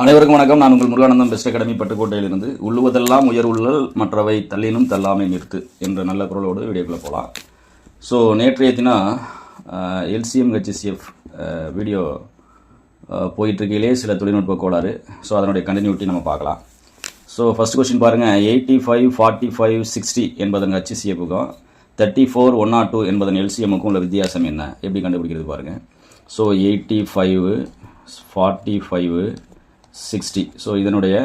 அனைவருக்கும் வணக்கம். நான் உங்கள் முருகானந்தம் பெஸ்ட் அகாடமி பட்டுக்கோட்டையிலிருந்து. உள்ளுவதெல்லாம் உயர் உள்ளல் மற்றவை தள்ளினும் தள்ளாமை நிறுத்து என்ற நல்ல குரலோடு வீடியோக்குள்ளே போகலாம். ஸோ நேற்றைய தினம் எல்சிஎம் ஹெச்எஸ்சிஎஃப் வீடியோ போயிட்டுருக்கையிலே சில தொழில்நுட்ப கோளாறு. ஸோ அதனுடைய கண்டினியூட்டி நம்ம பார்க்கலாம். ஸோ ஃபஸ்ட் கொஸ்டின் பாருங்கள் eighty five forty five sixty என்பதன் ஹெச்சிசிஎஃப்புக்கும் thirty four one naught two என்பதன் எல்சிஎம்முக்கும் உள்ள வித்தியாசம் என்ன? எப்படி கண்டுபிடிக்கிறது பாருங்கள் so eighty five forty five sixty so இதனுடைய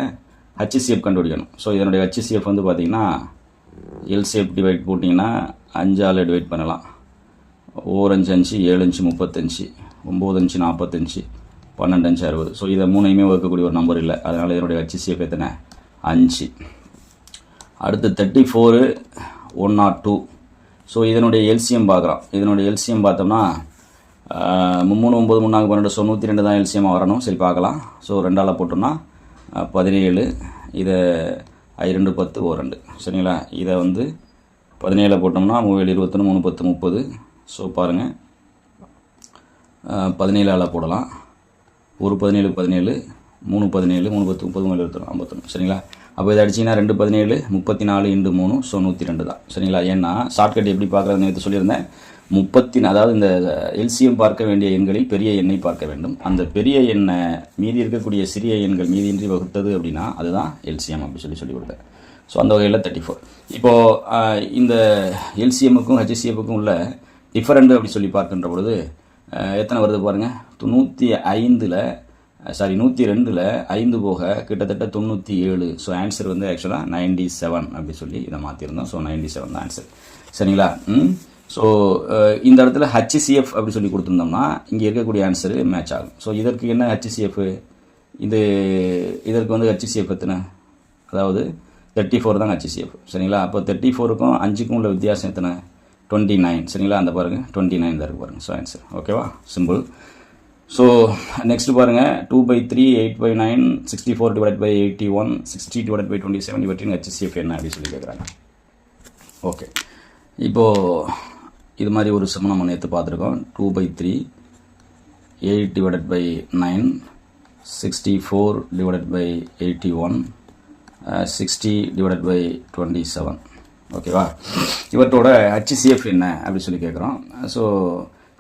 ஹச்சிசிஎஃப் கண்டுபிடிக்கணும். ஸோ இதனுடைய ஹச்சிசிஎஃப் வந்து பார்த்தீங்கன்னா எல்சிஎஃப் டிவைட் போட்டிங்கன்னா அஞ்சால் டிவைட் பண்ணலாம். ஓர் அஞ்சு அஞ்சு ஏழு அஞ்சு முப்பத்தஞ்சு ஒம்பது அஞ்சு நாற்பத்தஞ்சு பன்னெண்டு அஞ்சு அறுபது. ஸோ இதை மூணையுமே வகுக்கக்கூடிய ஒரு நம்பர் இல்லை. அதனால் இதனுடைய ஹச்சிசிஎஃப் எத்தனை? அஞ்சு. அடுத்து thirty four one naught two so இதனுடைய எல்சிஎம் பார்க்குறோம். இதனுடைய எல்சிஎம் பார்த்தோம்னா மூணு ஒம்பது மூணாங்க பன்னெண்டு ஸோ நூற்றி ரெண்டு தான் எல்சிஎம் வரணும் சரி பார்க்கலாம். ஸோ ரெண்டால் போட்டோம்னா பதினேழு இதை ஐ ரெண்டு பத்து ஓ ரெண்டு. சரிங்களா? இதை வந்து பதினேழில் போட்டோம்னா மூவேழு இருபத்தொன்று மூணு பத்து முப்பது. ஸோ பாருங்கள் பதினேழால் போடலாம். ஒரு பதினேழு பதினேழு மூணு பதினேழு மூணு பத்து முப்பது மூணு இருபத்தொன்று ஐம்பத்தொன்று சரிங்களா? அப்போ இதை அடிச்சிங்கன்னா ரெண்டு பதினேழு முப்பத்தி நாலு இண்டு மூணு ஸோ நூற்றி ரெண்டு தான். சரிங்களா? ஏன்னா ஷார்ட்கட் எப்படி பார்க்குறது நேற்று சொல்லியிருந்தேன். முப்பத்தி அதாவது இந்த எல்சிஎம் பார்க்க வேண்டிய எண்களில் பெரிய எண்ணை பார்க்க வேண்டும். அந்த பெரிய எண்ணை மீதி இருக்கக்கூடிய சிறிய எண்கள் மீதியின்றி வகுத்தது அப்படின்னா அதுதான் எல்சிஎம் அப்படி சொல்லி சொல்லி கொடுத்தேன். ஸோ அந்த வகையில் தேர்ட்டி ஃபோர் இப்போது இந்த எல்சிஎம்முக்கும் ஹெச்சிசிஎஃப்புக்கும் உள்ள டிஃபரெண்ட் அப்படி சொல்லி பார்க்கின்ற பொழுது எத்தனை வருது பாருங்கள் நூற்றி ஐந்தில் சாரி நூற்றி ரெண்டில் ஐந்து போக கிட்டத்தட்ட தொண்ணூற்றி ஏழு. ஸோ ஆன்சர் வந்து ஆக்சுவலாக நைன்டி செவன் அப்படி சொல்லி இதை மாற்றிருந்தோம் ஸோ நைன்டி செவன் தான் ஆன்சர் சரிங்களா? ம்? ஸோ uh, இந்த இடத்துல ஹச்சிசிஎஃப் அப்படி சொல்லி கொடுத்துருந்தோம்னா இங்கே இருக்கக்கூடிய ஆன்சரு மேட்ச் ஆகும். ஸோ இதற்கு என்ன ஹச்சிசிஎஃப் இது இதற்கு வந்து ஹச்சிசிஎஃப் எத்தனை? அதாவது தேர்ட்டி ஃபோர் தான் ஹச்சிசிஎஃப் சரிங்களா? அப்போ தேர்ட்டி ஃபோருக்கும் அஞ்சுக்கும் உள்ள வித்தியாசம் எத்தனை? டுவெண்ட்டி நைன் சரிங்களா? அந்த பாருங்கள் டுவெண்ட்டி நைன் தான் இருக்குது பாருங்கள் ஸோ ஆன்சர் ஓகேவா சிம்பிள் ஸோ நெக்ஸ்ட் பாருங்கள் two by three eight by nine sixty four divide by eighty one sixty divide by twenty seven இவற்றின் ஹச்சிசிஎஃப் என்ன? அப்படின்னு சொல்லி கேட்குறாங்க ஓகே இப்போது இது மாதிரி ஒரு சிம் நம்ம நேற்று பார்த்துருக்கோம். Two by three eight divided by nine sixty four divided by eighty one sixty divided by twenty seven ஓகேவா இவற்றோட ஹச்சிசிஎஃப் என்ன அப்படின்னு சொல்லி கேட்குறோம் ஸோ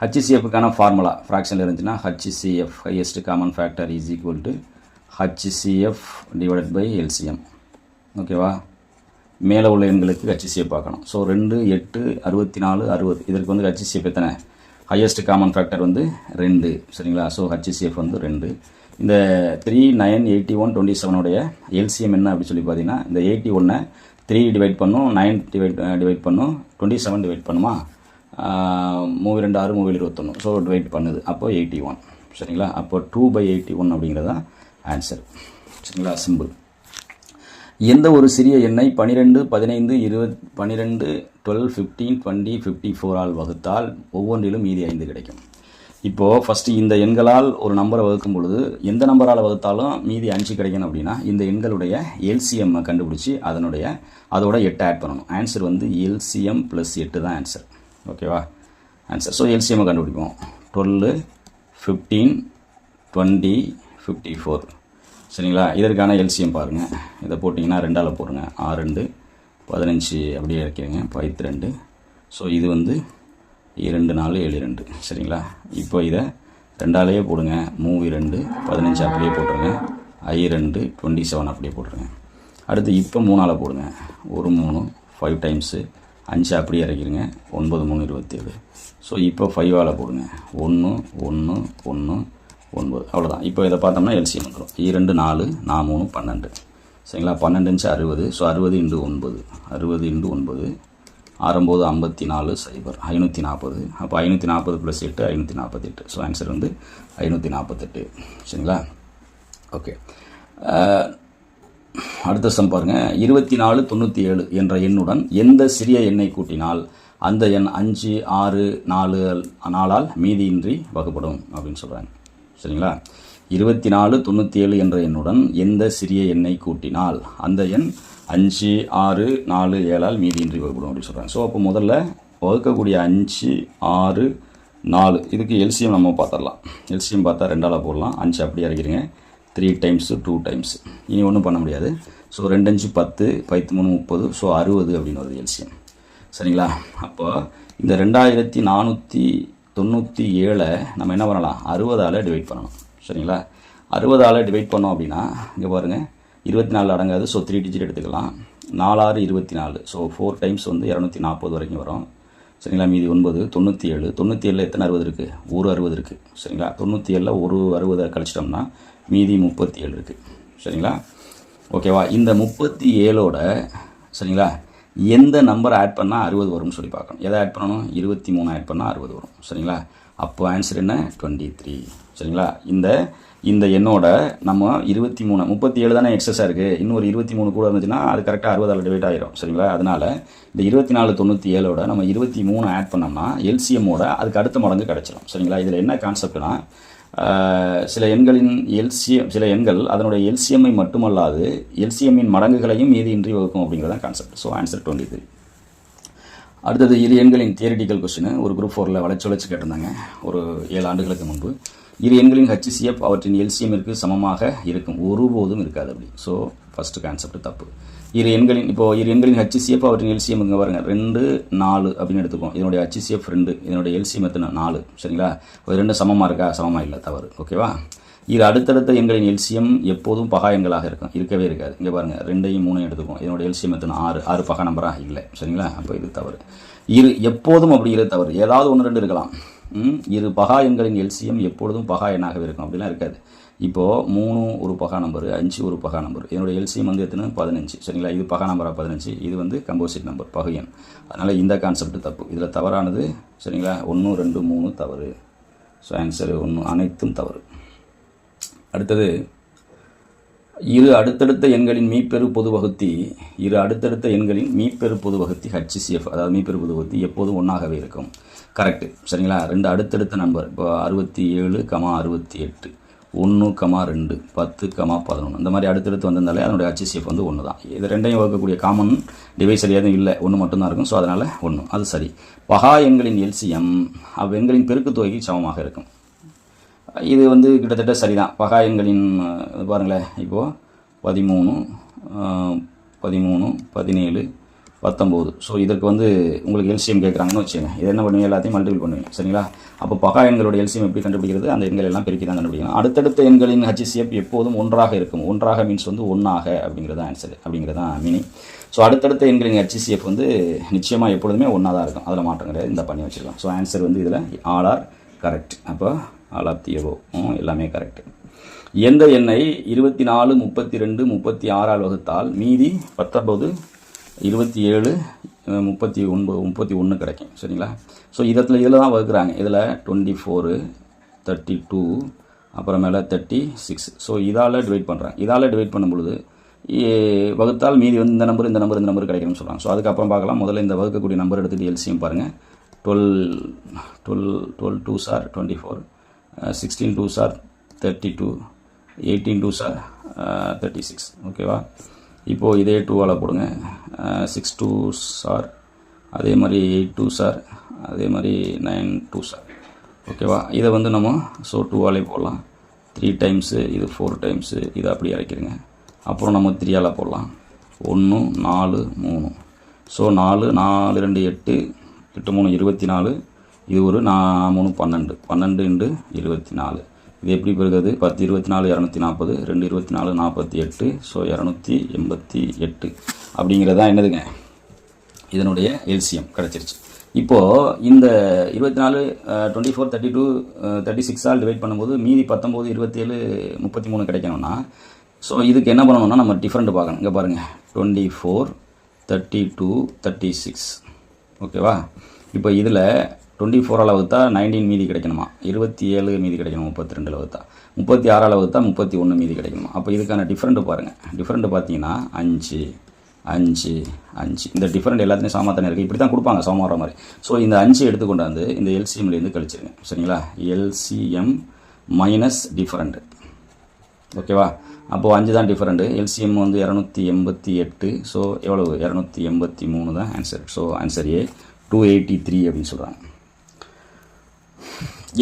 ஹச்சிசிஎஃப்க்கான ஃபார்முலா ஃப்ராக்ஷனில் இருந்துச்சுன்னா HCF highest common factor is equal to HCF divided by LCM ஓகேவா மேலே உள்ள எண்களுக்கு ஹச்சிசிஎஃப் பார்க்கணும். ஸோ ரெண்டு எட்டு அறுபத்தி நாலு அறுபது. இதற்கு வந்து ஹச்சிசிஎஃப் எத்தனை? ஹையஸ்ட் காமன் ஃபேக்டர் வந்து ரெண்டு. சரிங்களா? ஸோ ஹச்சிசிஎஃப் வந்து ரெண்டு. இந்த three nine eighty one twenty செவனுடைய LCM என்ன அப்படின்னு சொல்லி பார்த்தீங்கன்னா இந்த எயிட்டி ஒன்னை த்ரீ டிவைட் பண்ணும் நைன் டிவைட் டிவைட் பண்ணும் டுவெண்ட்டி செவன் டிவைட் பண்ணுமா? மூவி ரெண்டு ஆறு மூவி இருபத்தொன்று ஸோ டிவைட் பண்ணுது. அப்போ எயிட்டி ஒன் சரிங்களா? அப்போ டூ பை எயிட்டி ஒன் அப்படிங்கிறது தான் ஆன்சர் சரிங்களா? சிம்பிள் எந்த ஒரு சிறிய எண்ணை பனிரெண்டு பதினைந்து இருபத் பன்னிரெண்டு டுவெல் ஃபிஃப்டீன் டுவெண்ட்டி ஃபிஃப்டி ஃபோரால் வகுத்தால் ஒவ்வொன்றிலும் மீதி ஐந்து கிடைக்கும். இப்போது ஃபஸ்ட்டு இந்த எண்களால் ஒரு நம்பரை வகுக்கும் பொழுது எந்த நம்பரால் வகுத்தாலும் மீதி அஞ்சு கிடைக்கணும் அப்படின்னா இந்த எண்களுடைய எல்சிஎம் கண்டுபிடிச்சி அதனுடைய அதோட எட்டு ஆட் பண்ணணும். ஆன்சர் வந்து எல்சிஎம் ப்ளஸ் எட்டு தான் ஆன்சர் ஓகேவா ஆன்சர் ஸோ எல்சிஎம்மை கண்டுபிடிப்போம். Twelve fifteen twenty fifty four சரிங்களா? இதற்கான எல்சியம் பாருங்கள் இதை போட்டிங்கன்னா ரெண்டால் போடுங்க. ஆறு ரெண்டு பதினஞ்சு அப்படியே இறக்கிடுங்க. பைத்து ரெண்டு. ஸோ இது வந்து இரண்டு நாலு ஏழு ரெண்டு. சரிங்களா? இப்போ இதை ரெண்டாலேயே போடுங்க. மூவி ரெண்டு பதினஞ்சு அப்படியே போட்டுருங்க. ஐ ரெண்டு டுவெண்ட்டி செவன் அப்படியே போட்டுருங்க. அடுத்து இப்போ மூணால் போடுங்க. ஒரு மூணு ஃபைவ் டைம்ஸு அஞ்சு அப்படியே இறக்கிடுங்க. ஒன்பது மூணு இருபத்தேழு. ஸோ இப்போ ஃபைவால் போடுங்க. ஒன்று ஒன்று ஒன்று ஒன்பது. அவ்வளோதான் இப்போ இதை பார்த்தோம்னா எல்சிஎம் வந்துடும் இரண்டு நாலு நான் மூணு பன்னெண்டு. சரிங்களா? பன்னெண்டுன்ச்சு அறுபது. ஸோ அறுபது இன்டு ஒன்பது. அறுபது இன்டு ஒன்பது. ஆறம்போது ஐம்பத்தி நாலு சைபர். ஐநூற்றி நாற்பது அப்போ ஐநூற்றி நாற்பது ப்ளஸ் எட்டு ஐநூற்றி நாற்பத்தெட்டு ஸோ ஆன்சர் வந்து ஐநூற்றி நாற்பத்தெட்டு சரிங்களா ஓகே அடுத்த சம் பாருங்கள் இருபத்தி நாலு தொண்ணூற்றி ஏழு என்ற எண்ணுடன் எந்த சிறிய எண்ணை கூட்டினால் அந்த எண் அஞ்சு ஆறு நாலு நாளால் மீதியின்றி வகுப்படும் அப்படின்னு சொல்கிறாங்க சரிங்களா? இருபத்தி நாலு தொண்ணூற்றி ஏழு என்ற எண்ணுடன் எந்த சிறிய எண்ணை கூட்டினால் அந்த எண் அஞ்சு ஆறு நாலு ஏழால் மீதியின்றி வகுப்படும் அப்படின்னு சொல்கிறாங்க ஸோ அப்போ முதல்ல வகுக்கக்கூடிய அஞ்சு ஆறு நாலு இதுக்கு எல்சிஎம் நம்ம பார்த்துடலாம். எல்சிஎம் பார்த்தா ரெண்டால் போடலாம். அஞ்சு அப்படியே இறக்கிறீங்க த்ரீ டைம்ஸு டூ டைம்ஸ் இனி ஒன்றும் பண்ண முடியாது. ஸோ ரெண்டு அஞ்சு பத்து பத்து மூணு முப்பது ஸோ அறுபது அப்படின்னு வருது எல்சியம். சரிங்களா? அப்போ இந்த ரெண்டாயிரத்தி நானூற்றி தொண்ணூற்றி ஏழை நம்ம என்ன பண்ணலாம்? அறுபதால் டிவைட் பண்ணணும். சரிங்களா? அறுபதால் டிவைட் பண்ணோம் அப்படின்னா இங்கே பாருங்கள் இருபத்தி நாலு அடங்காது ஸோ த்ரீ டிஜிட் எடுத்துக்கலாம். நாலாறு இருபத்தி நாலு ஸோ ஃபோர் டைம்ஸ் வந்து இரநூத்தி நாற்பது வரைக்கும் வரும். சரிங்களா? மீதி ஒன்பது தொண்ணூற்றி ஏழு. தொண்ணூற்றி ஏழில் எத்தனை அறுபது இருக்குது ஒரு அறுபது இருக்குது சரிங்களா? தொண்ணூற்றி ஏழில் ஒரு அறுபதை கழிச்சிட்டோம்னா மீதி முப்பத்தி ஏழு இருக்குது சரிங்களா? ஓகேவா? இந்த முப்பத்தி ஏழோட சரிங்களா? எந்த நம்பர் ஆட் பண்ணால் அறுபது வரும்னு சொல்லி பார்க்கணும். எதை ஆட் பண்ணணும்? இருபத்தி மூணு ஆட் பண்ணால் அறுபது வரும். சரிங்களா? அப்போ ஆன்சர் என்ன? டுவெண்ட்டி த்ரீ சரிங்களா? இந்த இந்த எண்ணோட நம்ம இருபத்தி மூணு முப்பத்தி ஏழு தானே எக்ஸஸாக இருக்குது இன்னொரு இருபத்தி மூணு கூட இருந்துச்சுன்னா அது கரெக்டாக அறுபதால் டிவைட் ஆயிரும். சரிங்களா? அதனால் இந்த இருபத்தி நாலு தொண்ணூற்றி ஏழோட நம்ம இருபத்தி மூணு ஆட் பண்ணோம்னா எல்சிஎம்மோட அதுக்கு அடுத்த மடங்கு கிடச்சிரும். சரிங்களா? இதில் என்ன கான்செப்ட்னா சில எண்களின் எல்சிஎம் சில எண்கள் அதனுடைய எல்சிஎம்ஐ மட்டுமல்லாது எல்சிஎம்மின் மடங்குகளையும் மீதியின்றி வகுக்கும் அப்படிங்கிறதான் concept so answer twenty three அடுத்தது இரு எண்களின் தியரிட்டிக்கல் கொஸ்டின் ஒரு குரூப் ஃபோரில் வளைச்சு வளைச்சு கேட்டிருந்தாங்க. ஒரு ஏழு ஆண்டுகளுக்கு முன்பு. இரு எண்களின் ஹச்சிசிஎஃப் அவற்றின் எல்சிஎம்மிற்கு சமமாக இருக்கும். ஒருபோதும் இருக்காது அப்படி. ஸோ ஃபஸ்ட்டு கான்செப்ட் தப்பு. இரு எண்களின் இப்போ இரு எண்களின் ஹச்சிசிஎஃப் அவற்றின் எல்சிஎம் இங்கே பாருங்க. ரெண்டு நாலு அப்படின்னு எடுத்துக்கோம் இதனுடைய ஹச்சிசிஎஃப் ரெண்டு இதனுடைய எல்சிஎம் எத்தனை? நாலு. சரிங்களா? இது ரெண்டு சமமாக இருக்கா? சமமாக இல்லை தவறு. ஓகேவா இது அடுத்தடுத்த எண்களின் எல்சிஎம் எப்போதும் பகா எண்களாக இருக்கும். இருக்கவே இருக்காது. இங்கே பாருங்கள் ரெண்டையும் மூணையும் எடுத்துக்கோம் இதனோட எல்சிஎம் எத்தனை? ஆறு. ஆறு பகா நம்பராக இல்லை. சரிங்களா? அப்போ இது தவறு. இரு எப்போதும் அப்படிங்கிறது தவறு. ஏதாவது ஒன்று ரெண்டு இருக்கலாம். ம், இரு பகா எண்களின் எல்சிஎம் எப்பொழுதும் பகா எண்ணாகவே இருக்கும். அப்படிலாம் இருக்காது. இப்போது மூணு ஒரு பகா நம்பர் அஞ்சு ஒரு பகா நம்பர் என்னுடைய எல்சிஎம் வந்து எத்தனை? பதினஞ்சு. சரிங்களா? இது பகா நம்பராக பதினஞ்சு. இது வந்து கம்போசிட் நம்பர் பகையன் அதனால் இந்த கான்செப்ட் தப்பு. இதில் தவறானது சரிங்களா? ஒன்று ரெண்டு மூணு தவறு. ஸோ ஆன்சர் ஒன்று அனைத்தும் தவறு. அடுத்தது இரு அடுத்தடுத்த எண்களின் மீப்பெரு பொது வகுத்தி இரு அடுத்தடுத்த எண்களின் மீப்பெரு பொது வகுத்தி ஹச்சிசிஎஃப் அதாவது மீப்பெரு பொது வகுத்தி எப்போதும் ஒன்றாகவே இருக்கும். கரெக்டு சரிங்களா? ரெண்டு அடுத்தடுத்த நம்பர் இப்போ அறுபத்தி ஏழு கமா அறுபத்தி எட்டு. ஒன்று கமா ரெண்டு பத்து கமா பதினொன்று இந்த மாதிரி அடுத்தடுத்து வந்திருந்தாலே அதனுடைய அச்சிசிஎஃப் வந்து ஒன்று தான் இது ரெண்டையும் வகுக்கக்கூடிய காமன் டிவைசர் எதுவும் இல்லை. ஒன்று மட்டும்தான் இருக்கும். ஸோ அதனால் ஒன்று அது சரி. பகா எண்களின் எல்சிஎம் அவ்வெங்களின் பெருக்கு தொகைக்கு சமமாக இருக்கும். இது வந்து கிட்டத்தட்ட சரிதான். பகா எண்களின் பாருங்களேன். இப்போது பதிமூணு பதிமூணு பதினேழு பத்தொம்போது ஸோ இதுக்கு வந்து உங்களுக்கு எல்சிஎம் கேட்குறாங்கன்னு வச்சுங்க இது என்ன பண்ணுவீங்க? எல்லாத்தையும் மல்டிபிள் பண்ணுவீங்க. சரிங்களா? அப்போ பகா எண்களோட எல்சிஎம் எப்படி கண்டுபிடிக்கிறது? அந்த எண்கள் எல்லாம் பெருக்கி தான் கண்டுபிடிக்கணும். அடுத்தடுத்த எண்களின் ஹச்சிசிஎஃப் எப்போதும் ஒன்றாக இருக்கும். ஒன்றாக மீன்ஸ் வந்து ஒன்றாக அப்படிங்கிறது ஆன்சர் அப்படிங்கிறது தான் மீனிங் ஸோ அடுத்தடுத்த எண்களின் ஹச்சிசிஎஃப் வந்து நிச்சயமாக எப்பொழுதுமே ஒன்றா தான் இருக்கும். அதில் மாற்றம் கிடையாது. இந்த பண்ணி வச்சிருக்கோம் ஸோ ஆன்சர் வந்து இதில் ஆல் ஆர் கரெக்ட் அப்போ ஆல் ஆஃப் தி எல்லாமே கரெக்ட் எந்த எண்ணை இருபத்தி நாலு முப்பத்தி ரெண்டு முப்பத்தி ஆறால் வகுத்தால் மீதி பத்தொன்பது இருபத்தி ஏழு முப்பத்தி ஒன்பது முப்பத்தி ஒன்று கிடைக்கும். சரிங்களா? ஸோ இதில் இதில் தான் வகுக்கிறாங்க. இதில் டுவெண்ட்டி ஃபோரு தேர்ட்டி டூ அப்புறமேல தேர்ட்டி சிக்ஸ் ஸோ இதால் டிவைட் பண்ணுறாங்க இதால் டிவைட் பண்ணும்பொழுது வகுத்தால் மீதி வந்து இந்த நம்பர் இந்த நம்பர் இந்த நம்பர் கிடைக்கும்னு சொல்கிறாங்க ஸோ அதுக்கப்புறம் பார்க்கலாம். முதல்ல இந்த வகுக்கக்கூடிய நம்பர் எடுத்துகிட்டு எல்சியும் பாருங்கள் twelve twelve twelve twos are twenty four sixteen twos are thirty two eighteen twos are thirty six ஓகேவா இப்போது இதே டூவால் போடுங்க. சிக்ஸ் டூ சார் அதே மாதிரி எயிட் டூ சார் அதே மாதிரி நைன் டூ சார் ஓகேவா இதை வந்து நம்ம ஸோ டூவாலே போடலாம். த்ரீ டைம்ஸு இது ஃபோர் டைம்ஸு இதை அப்படி இறக்கிடுங்க அப்புறம் நம்ம த்ரீயால் போடலாம். ஒன்று நாலு மூணு. ஸோ நாலு நாலு ரெண்டு எட்டு எட்டு மூணு இருபத்தி நாலு. இது ஒரு நா மூணு பன்னெண்டு. பன்னெண்டு இண்டு இருபத்தி நாலு. இது எப்படி பெருகுது பத்து இருபத்தி நாலு இரநூத்தி நாற்பது ரெண்டு இருபத்தி நாலு நாற்பத்தி எட்டு ஸோ இரநூத்தி எண்பத்தி எட்டு. அப்படிங்கிறது தான் என்னதுங்க? இதனுடைய எல்சிஎம் கிடச்சிருச்சு. இப்போது இந்த இருபத்தி நாலு twenty four thirty two thirty சிக்ஸால் divide பண்ணும்போது மீதி பத்தொம்போது இருபத்தேழு முப்பத்தி மூணு கிடைக்கணும்னா ஸோ இதுக்கு என்ன பண்ணணும்னா நம்ம டிஃப்ரெண்ட் பார்க்கணும். இங்கே பாருங்கள் twenty four thirty two thirty six ஓகேவா இப்போ இதில் டுவெண்ட்டி ஃபோர் வகுத்தா நைன்டீன் மீதி கிடைக்கணுமா? இருபத்தி ஏழு மீதி கிடைக்கணும் முப்பத்தி ரெண்டில் வகுத்தா முப்பத்தி ஆறால் வகுத்தா முப்பத்தி ஒன்று மீதி கிடைக்கணுமா? அப்போ இதுக்கான டிஃப்ரெண்ட்டு பாருங்கள் டிஃப்ரெண்ட்டு பார்த்தீங்கன்னா அஞ்சு அஞ்சு அஞ்சு. இந்த டிஃப்ரெண்ட் எல்லாத்துலேயும் சமமாக இருக்குது இப்படி தான் கொடுப்பாங்க சமம் மாதிரி. ஸோ இந்த அஞ்சு எடுத்துக்கொண்டாந்து இந்த எல்சிஎம்லேருந்து கழிச்சிருங்க. சரிங்களா? எல்சிஎம் மைனஸ் டிஃப்ரெண்ட் ஓகேவா? அப்போது அஞ்சு தான் டிஃப்ரெண்ட்டு எல்சிஎம் வந்து இரநூத்தி எண்பத்தி எட்டு. ஸோ எவ்வளவு? இரநூத்தி எண்பத்தி மூணு தான் answer so answer A two eighty three அப்படின்னு சொல்கிறாங்க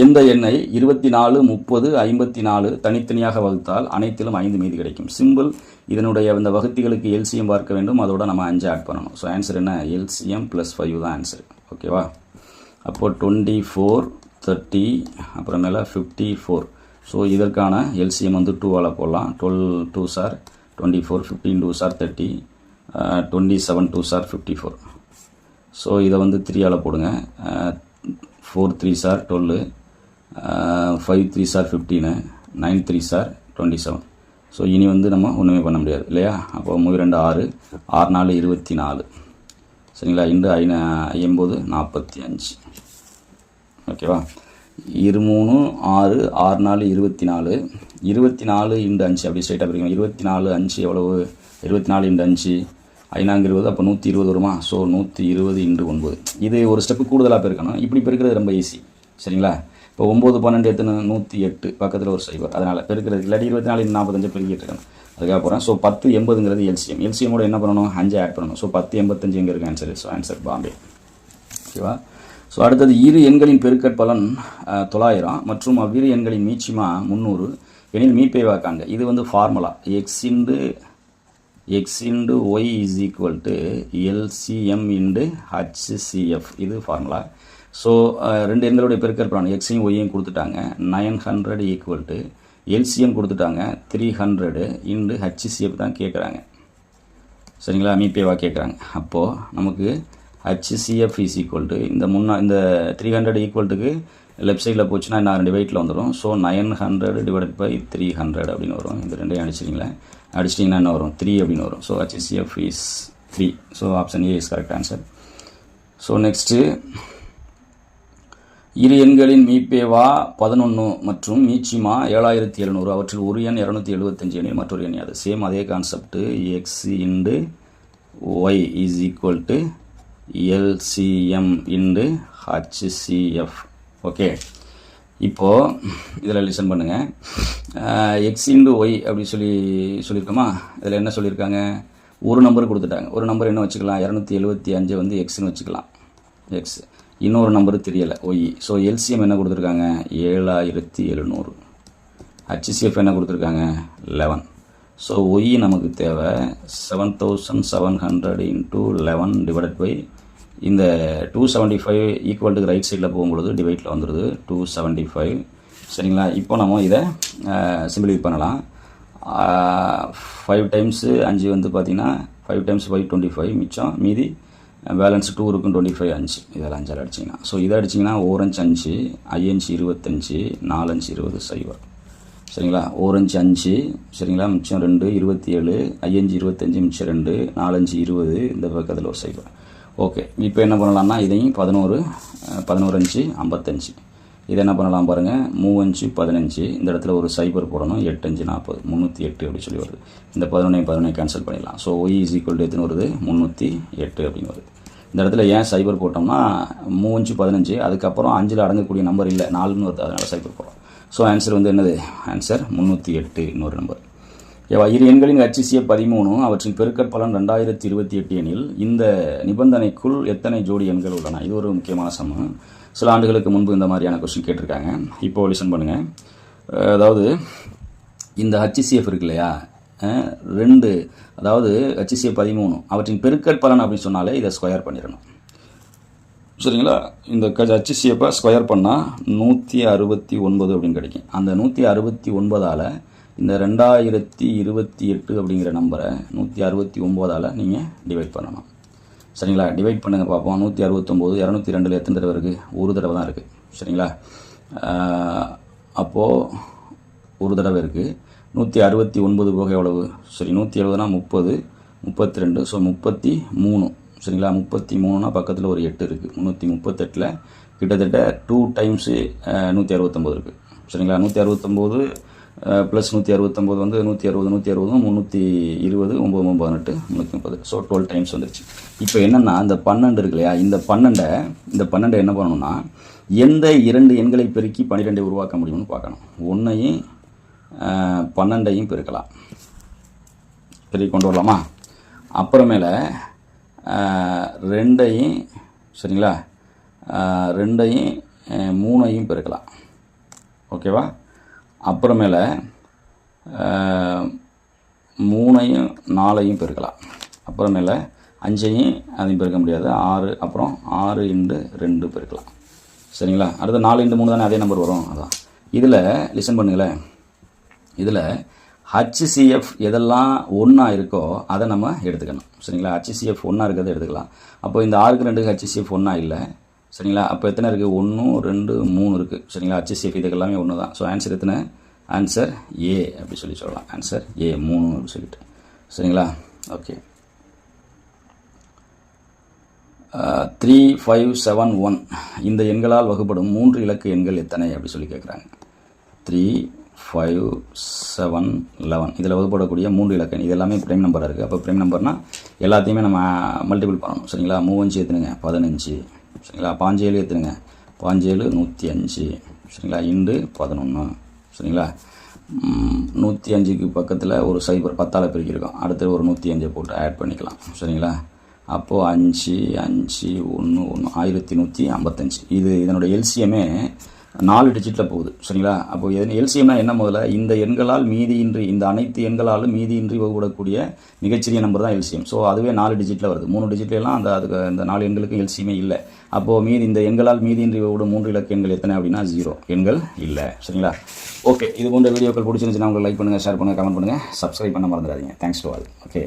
எந்த எண்ணை இருபத்தி நாலு முப்பது ஐம்பத்தி நாலு தனித்தனியாக வகுத்தால் அனைத்திலும் ஐந்து மீதி கிடைக்கும். சிம்பிள் இதனுடைய இந்த வகுத்திகளுக்கு எல்சிஎம் பார்க்க வேண்டும். அதோட நம்ம அஞ்சு ஆட் பண்ணணும். ஸோ ஆன்சர் என்ன? எல்சிஎம் ப்ளஸ் ஃபைவ் தான் ஆன்சர் ஓகேவா அப்போது டுவெண்ட்டி ஃபோர் தேர்ட்டி அப்புறமேல ஃபிஃப்டி ஃபோர் ஸோ இதற்கான எல்சிஎம் வந்து டூவால் போடலாம். Twelve twos are twenty four fifteen twos are thirty twenty seven twos are fifty four so இதை வந்து த்ரீயால் போடுங்க. Four threes are twelve five threes are fifteen nine threes are twenty seven so இனி வந்து நம்ம ஒன்றுமே பண்ண முடியாது இல்லையா? அப்போ மூணு ரெண்டு ஆறு ஆறு நாலு இருபத்தி நாலு. சரிங்களா? இன்று ஐநா ஐம்பது நாற்பத்தி அஞ்சு. ஓகேவா? இரு மூணு ஆறு ஆறு நாலு இருபத்தி நாலு. இருபத்தி நாலு இண்டு அஞ்சு அப்படி ஸ்ட்ரைட்டாக பிரிக்கணும். இருபத்தி நாலு அஞ்சு எவ்வளவு? இருபத்தி நாலு இண்டு அஞ்சு. ஐநாங்க இருபது அப்போ நூற்றி இருபது வருமா? ஸோ நூற்றி இருபது இண்டு ஒன்பது. இது ஒரு ஸ்டெப்பு கூடுதலாக பெருக்கணும். இப்படி பெருக்கிறது ரொம்ப ஈஸி சரிங்களா? இப்போ ஒம்பது பன்னெண்டு எத்தனை நூற்றி எட்டு பக்கத்தில் ஒரு சைபர் அதனால் பெருக்கிறது இல்லாட்டி இருபத்தி நாலு நாற்பத்தஞ்சு பெருக்கிட்டு இருக்கணும். அதுக்காக போகிறேன் ஸோ பத்து எண்பதுங்கிறது எல்சிஎம் எல்சிஎமோட என்ன பண்ணணும்? அஞ்சு ஆட் பண்ணணும். ஸோ பத்து எண்பத்தஞ்சு எங்கே இருக்கு? Answer so answer Bombay. ஓகேவா ஸோ அடுத்தது இரு எண்களின் பெருக்கற் பலன் தொள்ளாயிரம். மற்றும் அவ்விரு எண்களின் மீச்சிமா முந்நூறு எனில் மீப்பேவா காண்க இது வந்து formula x into x into y is equal to LCM into HCF இது ஃபார்முலா ஸோ uh, ரெண்டு எண்களுடைய பெருக்கற் பலன் எக்ஸையும் ஒய்யும் கொடுத்துட்டாங்க. Nine hundred equal to LCM கொடுத்துட்டாங்க. த்ரீ ஹண்ட்ரடு இன்டு ஹச்சிசிஎஃப் தான் கேட்குறாங்க சரிங்களா? மீபேவா கேட்குறாங்க அப்போது நமக்கு ஹச்சிசிஎஃப் இஸ் ஈக்குவல் டு இந்த முன்னா இந்த த்ரீ ஹண்ட்ரட் ஈக்குவல்ட்டுக்கு லெஃப்ட் சைடில் போச்சுன்னா நான் ரெண்டு வெயிட்டில் வந்துடும் so nine hundred divide by three hundred அப்படின்னு வரும். இந்த ரெண்டையும் அடிச்சிங்களேன் அடிச்சிட்டிங்கன்னா என்ன வரும்? த்ரீ அப்படின்னு வரும். So HCF is three so option A is correct answer so next இரு எண்களின் மீப்பேவா பதினொன்று மற்றும் மீச்சிமா ஏழாயிரத்தி எழுநூறு. அவற்றில் ஒரு எண் இரநூத்தி எழுபத்தஞ்சு எண்ணில் மற்றொரு எண் அது சேம் அதே concept x into y is equal to LCM into HCF okay இப்போது இதில் லிசன் பண்ணுங்கள் எக்ஸ் இண்டு ஒய் அப்படின்னு சொல்லி சொல்லியிருக்கோமா? இதில் என்ன சொல்லியிருக்காங்க? ஒரு நம்பர் கொடுத்துட்டாங்க. ஒரு நம்பர் என்ன வச்சுக்கலாம்? இரநூத்தி எழுபத்தி அஞ்சு வந்து எக்ஸ்னு வச்சுக்கலாம். எக்ஸ் இன்னொரு நம்பரு தெரியலை. ஒய் ஸோ எல்சிஎம் என்ன கொடுத்துருக்காங்க? ஏழாயிரத்தி எழுநூறு. ஹச்சிசிஎஃப் என்ன கொடுத்துருக்காங்க? லெவன் ஸோ ஒய் நமக்கு தேவை. Seven thousand seven hundred into eleven divided by இந்த டூ செவன்ட்டி ஃபைவ் ஈக்குவல்டுக்கு ரைட் சைடில் போகும்பொழுது டிவைட்டில் வந்துடுது டூ செவன்ட்டி ஃபைவ் சரிங்களா? இப்போ நம்ம இதை சிம்பிளிஃபை பண்ணலாம். ஃபைவ் டைம்ஸு அஞ்சு வந்து பார்த்தீங்கன்னா five times five twenty five மிச்சம் மீதி பேலன்ஸ் டூ இருக்கும் டுவெண்ட்டி ஃபைவ் அஞ்சு. இதெல்லாம் அஞ்சால் அடிச்சிங்கன்னா. ஸோ இதை அடிச்சிங்கன்னா ஓரஞ்சு அஞ்சு ஐயஞ்சு இருபத்தஞ்சு நாலஞ்சு இருபது சைவர் சரிங்களா? ஓரஞ்சு அஞ்சு சரிங்களா? மிச்சம் ரெண்டு இருபத்தி ஏழு ஐயஞ்சு இருபத்தஞ்சு மிச்சம் ரெண்டு நாலஞ்சு இருபது இந்த பக்கத்தில் ஒரு சைவர் ஓகே இப்போ என்ன பண்ணலாம்னா இதையும் பதினோரு பதினோரு அஞ்சு ஐம்பத்தஞ்சு. இதை என்ன பண்ணலாம் பாருங்கள் மூவஞ்சு பதினஞ்சு. இந்த இடத்துல ஒரு சைபர் போடணும். எட்டஞ்சு நாற்பது முந்நூற்றி எட்டு அப்படின்னு சொல்லி வருது. இந்த பதினொன்றையும் பதினொன்று கேன்சல் பண்ணிடலாம். So y is equal to எத்தனை வருது? முந்நூற்றி எட்டு அப்படின்னு வருது. இந்த இடத்துல ஏன் சைபர் போட்டோம்னா மூவஞ்சு பதினஞ்சு. அதுக்கப்புறம் அஞ்சில் அடங்கக்கூடிய நம்பர் இல்லை. நாலுன்னு வருது. அதனால் சைபர் போடுறோம். ஸோ ஆன்சர் வந்து என்னது? ஆன்சர் முந்நூற்றி எட்டு இன்னொரு நம்பர் ஏவா இரு எண்களின் ஹச்சிசிய பதிமூணு அவற்றின் பெருக்கற் பலன் ரெண்டாயிரத்தி இருபத்தி எட்டு எனில் இந்த நிபந்தனைக்குள் எத்தனை ஜோடி எண்கள் உள்ளன? இது ஒரு முக்கியமான சமம். சில ஆண்டுகளுக்கு முன்பு இந்த மாதிரியான கொஸ்டின் கேட்டிருக்காங்க. இப்போ லிசன் பண்ணுங்கள் அதாவது இந்த ஹச்சிசிஎஃப் இருக்கு இல்லையா ரெண்டு அதாவது ஹச்சிசிஎஃப் பதிமூணு அவற்றின் பெருக்கற் பலன் அப்படின்னு சொன்னாலே இதை ஸ்கொயர் பண்ணிடணும். சரிங்களா? இந்த க ஹச்சிசிஎஃப்பை ஸ்கொயர் பண்ணால் நூற்றி அறுபத்தி ஒன்பது அப்படின்னு கிடைக்கும். அந்த நூற்றி அறுபத்தி ஒன்பதால் இந்த ரெண்டாயிரத்தி இருபத்தி எட்டு அப்படிங்கிற நம்பரை நூற்றி அறுபத்தி ஒம்போதால் நீங்கள் டிவைட் பண்ணணும். சரிங்களா? டிவைட் பண்ணுங்கள் பார்ப்போம். நூற்றி அறுபத்தொம்போது இரநூத்தி ரெண்டில் எத்தனை தடவை இருக்குது ஒரு தடவை தான் இருக்குது சரிங்களா? அப்போது ஒரு தடவை இருக்குது நூற்றி அறுபத்தி ஒன்பது போக எவ்வளவு? சரி நூற்றி எழுபதுனா முப்பது முப்பத்தி ரெண்டு. ஸோ முப்பத்தி மூணு. சரிங்களா? முப்பத்தி மூணுனா பக்கத்தில் ஒரு எட்டு இருக்குது முந்நூற்றி முப்பத்தெட்டில் கிட்டத்தட்ட டூ டைம்ஸு நூற்றி அறுபத்தொம்போது இருக்குது சரிங்களா? நூற்றி அறுபத்தொம்போது ப்ளஸ் நூற்றி அறுபத்தொம்போது வந்து நூற்றி அறுபது நூற்றி அறுபதும் முந்நூற்றி இருபது ஒம்பது ஒம்பது பதினெட்டு முந்நூற்றி முப்பது. ஸோ டுவெல் டைம்ஸ் வந்துருச்சு. இப்போ என்னென்னா இந்த பன்னெண்டு இருக்கு இல்லையா? இந்த பன்னெண்டை இந்த பன்னெண்டை என்ன பண்ணணும்னா எந்த இரண்டு எண்களை பெருக்கி பன்னிரெண்டை உருவாக்க முடியும்னு பார்க்கணும். ஒன்றையும் பன்னெண்டையும் பெருக்கலாம். பெருக்கி கொண்டு வரலாமா? அப்புறமேல ரெண்டையும் சரிங்களா? ரெண்டையும் மூணையும் பெருக்கலாம். ஓகேவா? அப்புறமேல மூணையும் நாலையும் பெருக்கலாம். அப்புறமேல அஞ்சையும் அதையும் பெருக்க முடியாது. ஆறு அப்புறம் ஆறு இண்டு ரெண்டு பெருக்கலாம். சரிங்களா? அடுத்து நாலு இண்டு மூணு தானே அதே நம்பர் வரும். அதான். இதில் லிசன் பண்ணுங்களேன். இதில் ஹச்சிசிஎஃப் எதெல்லாம் ஒன்றா இருக்கோ அதை நம்ம எடுத்துக்கணும். சரிங்களா? ஹச்சிசிஎஃப் ஒன்றா இருக்கிறத எடுத்துக்கலாம். அப்போ இந்த ஆறுக்கு ரெண்டு ஹச்சிசிஎஃப் ஒன்றா இல்லை. சரிங்களா? அப்போ எத்தனை இருக்குது ஒன்று ரெண்டு மூணு இருக்குது சரிங்களா? ஹச்சிசிஎஃப் இதுக்கு எல்லாமே ஒன்று தான் ஸோ ஆன்சர் எத்தனை? ஆன்சர் ஏ அப்படி சொல்லி சொல்லலாம். ஆன்சர் ஏ மூணு அப்படி சொல்லிட்டு. சரிங்களா? Okay three five seven one இந்த எண்களால் வகுப்படும் மூன்று இலக்கு எண்கள் எத்தனை அப்படி சொல்லி கேட்குறாங்க த்ரீ ஃபைவ் செவன் லெவன் இதில் வகுப்படக்கூடிய மூன்று இலக்கு இது எல்லாமே ப்ரைம் நம்பராக இருக்குது அப்போ ப்ரைம் நம்பர்னால் எல்லாத்தையுமே நம்ம மல்டிபிள் பண்ணணும். சரிங்களா? மூவஞ்சு எத்தனைங்க பதினஞ்சு. சரிங்களா? பாஞ்சேழு எத்தனுங்க? பாஞ்சேழு நூற்றி அஞ்சு சரிங்களா? இண்டு பதினொன்று சரிங்களா? நூற்றி அஞ்சுக்கு பக்கத்தில் ஒரு சைபர் பத்தால் பிரிக்கிருக்கோம் அடுத்து ஒரு நூற்றி அஞ்சை போட்டு ஆட் பண்ணிக்கலாம். சரிங்களா? அப்போது அஞ்சு அஞ்சு ஒன்று ஒன்று ஆயிரத்தி நூற்றி ஐம்பத்தஞ்சு. இது இதனோட எல்சிஎமே நாலு டிஜிட்டில் போகுது. சரிங்களா? அப்போ இதன் எல்சிஎம்னா என்ன முதல்ல? இந்த எண்களால் மீதியின்றி இந்த அனைத்து எண்களாலும் மீதியின்றி வகுப்படக்கூடிய மிகச்சிறிய நம்பர் தான் எல்சிஎம். ஸோ அதுவே நாலு டிஜிட்டில் வருது. மூணு டிஜிட்லாம் அந்த அதுக்கு இந்த நாலு எண்களுக்கு எல்சிஎமே இல்லை. அப்போது மீதி இந்த எண்களால் மீதியின்றி விடும் மூன்று இலக்கு எண்கள் எத்தனை அப்படின்னா ஜீரோ எண்கள் இல்லை. சரிங்களா? ஓகே இது போன்ற வீடியோக்கள் பிடிச்சிருந்துச்சுன்னா உங்களுக்கு லைக் பண்ணுங்கள் ஷேர் பண்ணுங்கள் கமெண்ட் பண்ணுங்கள் சப்ஸ்கிரைப் பண்ண மறந்துடாதீங்க. Thanks to all okay